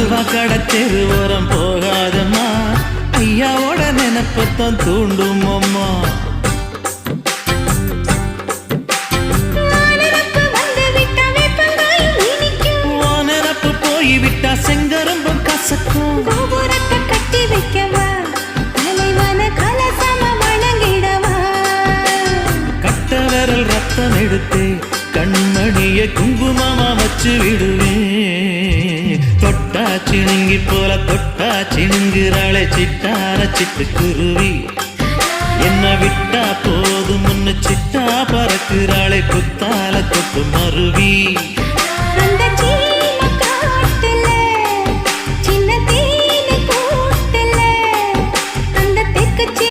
அல்வா கடத்தெரு ஓரம் போகாதம்மா. ஐயாவோட நினப்பத்தான் தூண்டும் அம்மா. போய்விட்டா செங்கரும்பும் கசக்கும். கோபுரத்தை கட்டி வைக்கவா? தலைவன கலசம வணங்கிடவா கட்ட விரல் ரத்தம் எடுத்து கண்மணிய குங்குமமா வச்சு விடுவேன் தொட்டா சிணுங்கி போல தொட்டா சிணுங்குறாளே சிட்டார சிட்டு குருவி. என்ன விட்டா போதும் முன்னு சிட்டா பறக்குறாளே குத்தால தொட்டு மருவி.